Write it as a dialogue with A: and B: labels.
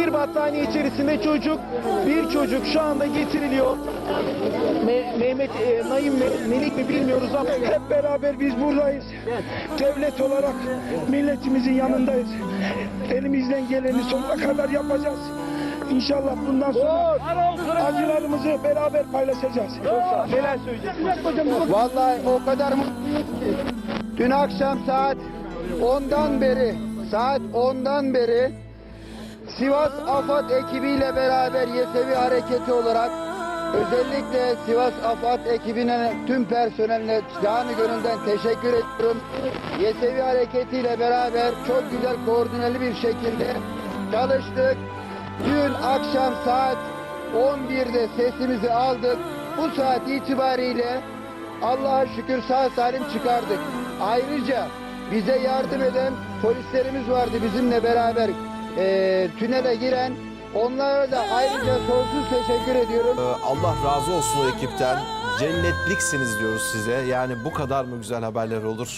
A: Bir battaniye içerisinde çocuk, bir çocuk şu anda getiriliyor. Me- Mehmet, e, Naim mi, Melik mi bilmiyoruz ama
B: Hep beraber biz buradayız. Devlet olarak milletimizin yanındayız. Elimizden geleni sonuna kadar yapacağız. İnşallah bundan sonra acılarımızı beraber paylaşacağız.
A: neler söyleyeceksiniz?
C: Vallahi o kadar mutluyum ki. Dün akşam saat 10'dan beri, saat 10'dan beri Sivas AFAD ekibiyle beraber Yesevi Hareketi olarak özellikle Sivas AFAD ekibine tüm personeline canı gönülden teşekkür ediyorum. Yesevi Hareketi ile beraber çok güzel koordineli bir şekilde çalıştık. Dün akşam saat 11'de sesimizi aldık. Bu saat itibariyle Allah'a şükür sağ salim çıkardık. Ayrıca bize yardım eden polislerimiz vardı bizimle beraber eee, tünele giren. Onlara da ayrıca sonsuz teşekkür ediyorum.
D: Ee, Allah razı olsun o ekipten. Cennetliksiniz diyoruz size. Yani bu kadar mı güzel haberler olur?